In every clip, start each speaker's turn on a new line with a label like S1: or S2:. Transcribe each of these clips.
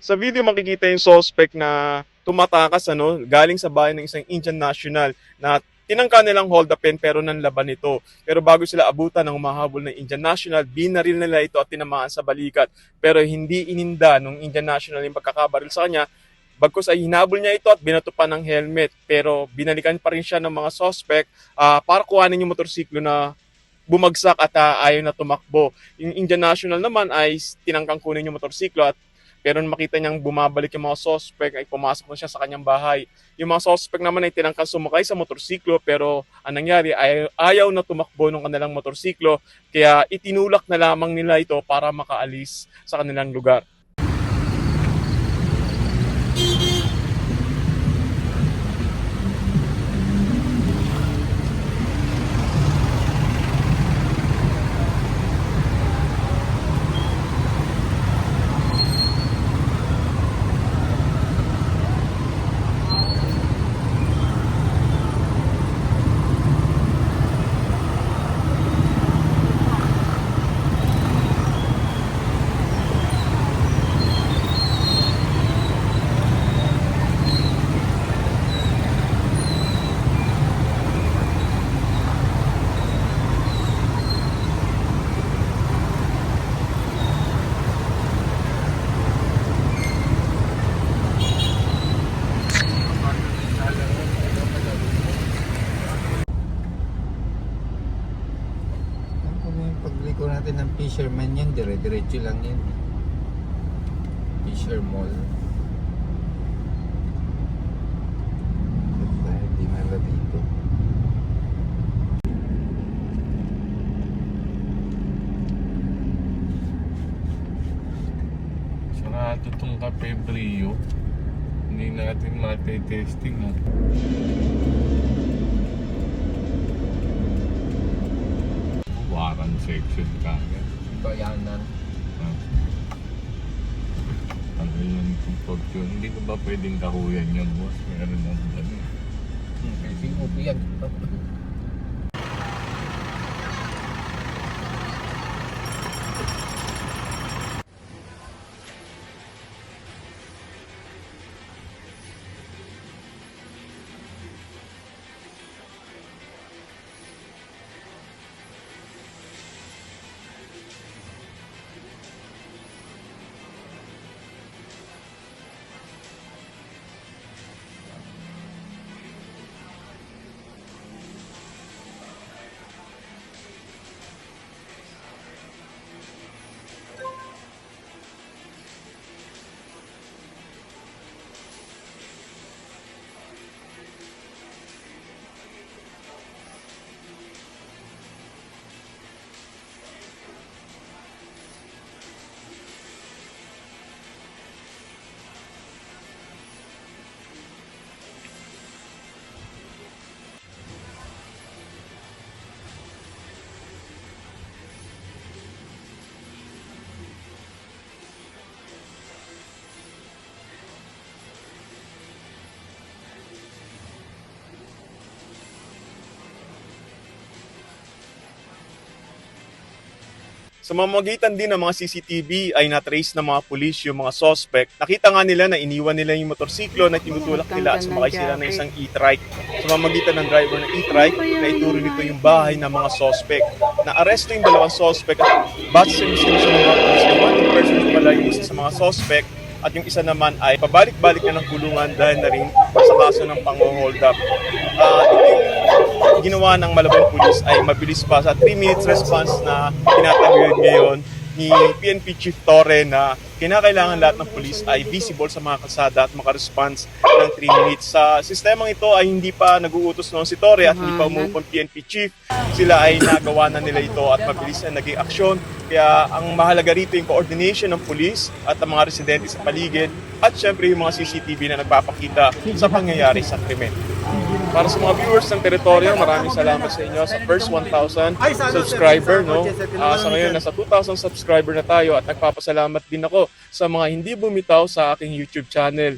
S1: Sa video makikita yung suspect na tumatakas ano, galing sa bahay ng isang Indian national na tinangka nilang hold upin pero nanlaban ito. Pero bago sila abutan ng umahabol ng Indian national, binaril nila ito at tinamaan sa balikat. Pero hindi ininda ng Indian national yung pagkakabaril sa kanya. Bagkus ay hinabol niya ito at binato pa ng helmet. Pero binalikan pa rin siya ng mga suspect ah, para kuhanin yung motorsiklo na bumagsak at ah, ayaw na tumakbo. Yung Indian National naman ay tinangkang kunin yung motorsiklo at pero makita niyang bumabalik yung mga suspect ay pumasok na siya sa kanyang bahay. Yung mga suspect naman ay tinangkang sumakay sa motorsiklo pero ang nangyari ay ayaw na tumakbo ng kanilang motorsiklo kaya itinulak na lamang nila ito para makaalis sa kanilang lugar.
S2: Ano kung yung pagliko natin ng fisherman yan, dire-diretso lang yan. Fisher Mall. Tayo dinala dito?
S3: Sarado tong Cafe Brio. Hindi natin matitesting ha. Waran section kagad.
S2: Bayanan.
S3: Ah. Ano yun itong fortune? Hindi ko ba pwedeng kahuyan yun, boss? Meron ng ano.
S2: Kasi upo yan.
S1: Sa mamamagitan din ng mga CCTV ay natrace ng mga pulis yung mga suspect. Nakita nga nila na iniwan nila yung motorsiklo na tinutulak nila at sumakay sila ng isang e-trike. Sa mamamagitan ng driver ng e-trike, na ituro nito yung bahay ng mga suspect. Na-aresto yung dalawang suspect at base sa investigation ng mga pulis, yung one person pala yung isa sa mga suspect at yung isa naman ay pabalik-balik na ng kulungan dahil na rin sa kaso ng pang-hold up. Ah, ito yung ginawa ng Malabang Police ay mabilis pa sa 3 minutes response na tinataguyod ngayon ni PNP Chief Torre na kinakailangan lahat ng police ay visible sa mga kalsada at makaresponse ng 3 minutes. Sa sistemang ito ay hindi pa nag-uutos noon si Torre at hindi pa umuupong PNP Chief. Sila ay nagawa na nila ito at mabilis na naging aksyon. Kaya ang mahalaga rito yung coordination ng police at ang mga residente sa paligid at syempre yung mga CCTV na nagpapakita sa pangyayari sa krimen. Para sa mga viewers ng teritoryo, maraming salamat sa inyo sa first 1,000 subscriber. No? Ah, sa ngayon, nasa 2,000 subscriber na tayo at nagpapasalamat din ako sa mga hindi bumitaw sa aking YouTube channel.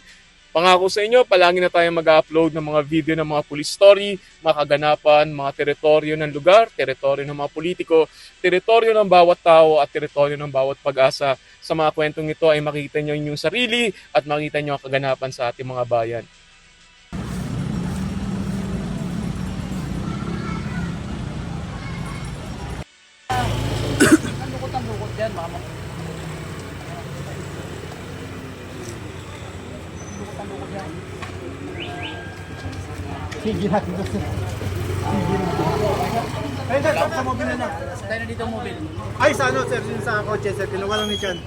S1: Pangako sa inyo, palagi na tayong mag-upload ng mga video ng mga police story, mga kaganapan, mga teritoryo ng lugar, teritoryo ng mga politiko, teritoryo ng bawat tao at teritoryo ng bawat pag-asa. Sa mga kwentong ito ay makita nyo inyong sarili at makita nyo ang kaganapan sa ating mga bayan.
S4: Sige na, dito. Sige na. Ay, sa mobile na. Tayo na dito mobile. Ay, sa ano, sir, sa kotse, sir. Kinuha lang ni Chan.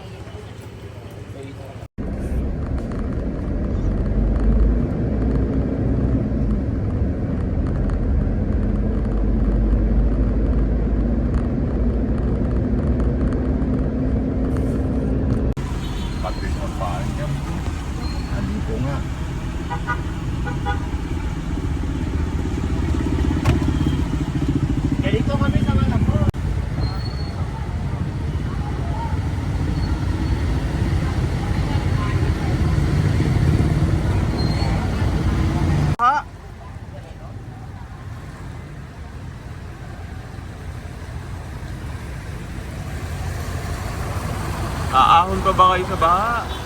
S3: Pati sa paan niya.
S2: Nandito nga.
S4: Dito kami sa mga po. Ha?
S1: Aahon pa ba kayo sa baha?